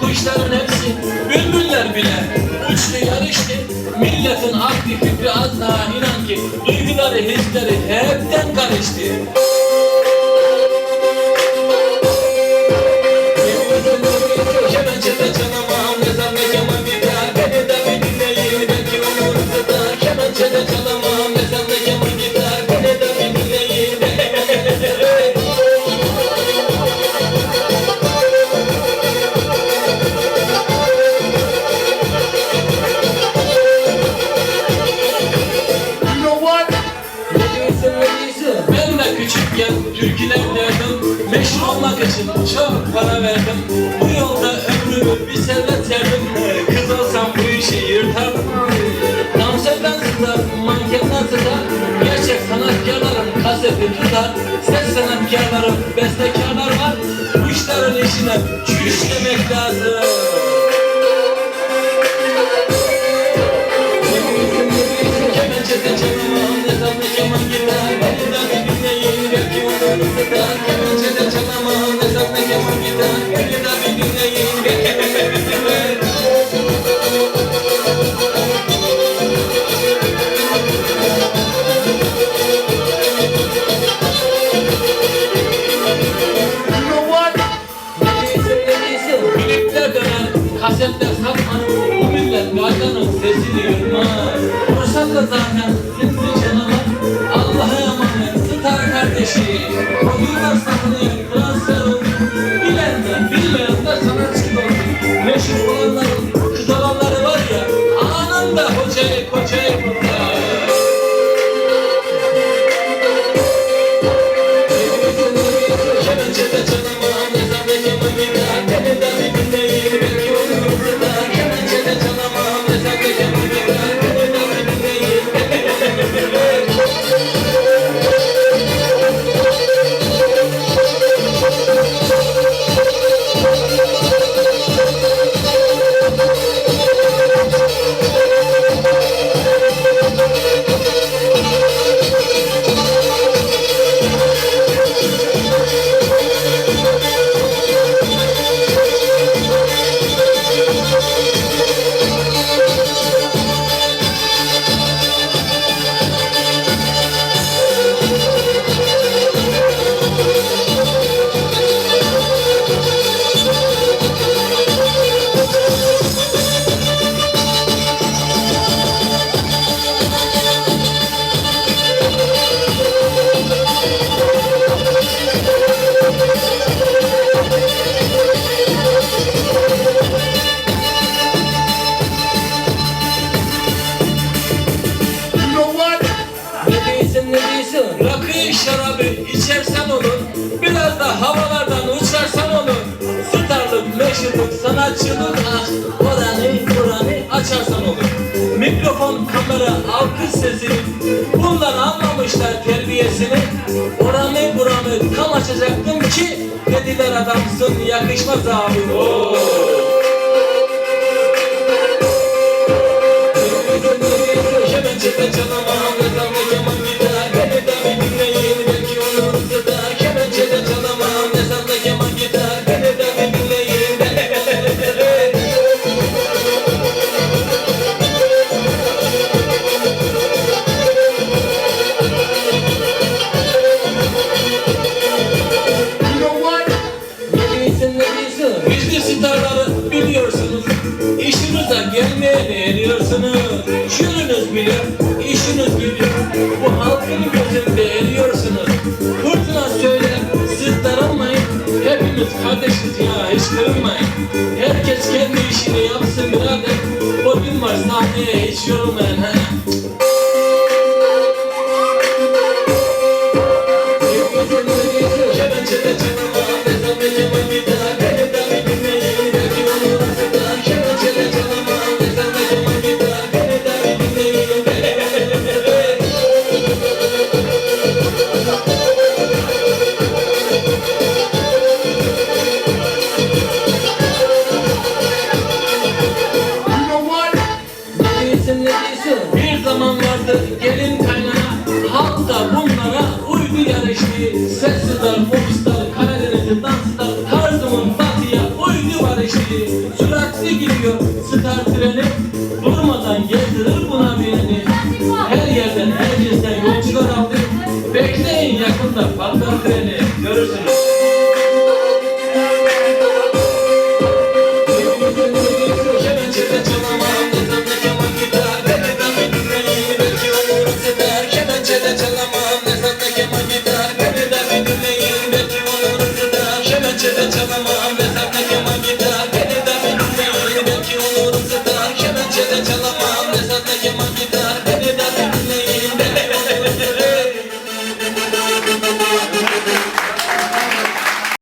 kuşların hepsi, bülbüller bile uçtu yarıştı. Milletin aklı fikri az daha inan ki, duyguları, hisleri de küçükken türküler derdim. Meşhur olmak için çok para verdim. Bu yolda ömrümü bir servet yerdim Kız olsam bu işi yırtardım Dansözden tutar, mankenden tutar Gerçek sanatkarların kaseti tutar. Ses sanatkarları, bestekarlar var. Bu işlerin işine çüş demek lazım kasetler satmaz Bu millet. Gacanın sesini yırtmaz. Fırsatla zaten sinsi canavar Allah'a emanet. Star kardeşi. O yıllar satılıyor transfer oldu Bilen de bilmeyen de sanatçı oldu Meşhur olanların kız olanları var ya Anında hocayı kocayı Ne değilsin ne değilsin Rakı şarabı içersen olur. Biraz da havalardan uçarsan olur. Starlık, meşhurluk, sanatçılık aşk Oranı buranı açarsan olur. Mikrofon, kamera, alkış sesi Bunlar anlamışlar terbiyesini. Oranı buranı tam açacaktım ki Dediler adamsın yakışmaz abi. Oo. Kemençede çalamam ne İşinize gelmeye eriyorsunuz Şununuz biliyor işiniz biliyor Bu halkın gözünde eriyorsunuz Fırtına söyler siz darılmayın Hepimiz kardeşiz ya hiç kırılmayın. Herkes kendi işini yapsın birader. O gün var sahneye hiç yorulmayın he gelin kaynana halk da bunlara uydu yarışı. Sessizler, mobisler, Karadeniz'i danslar, tarzımın batıya uydu barışı. Süratli gidiyor star treni, durmadan gezdirir buna birini. Her yerden her cinsten yolcular aldı. Bekleyin yakında patlar treni, görürsünüz.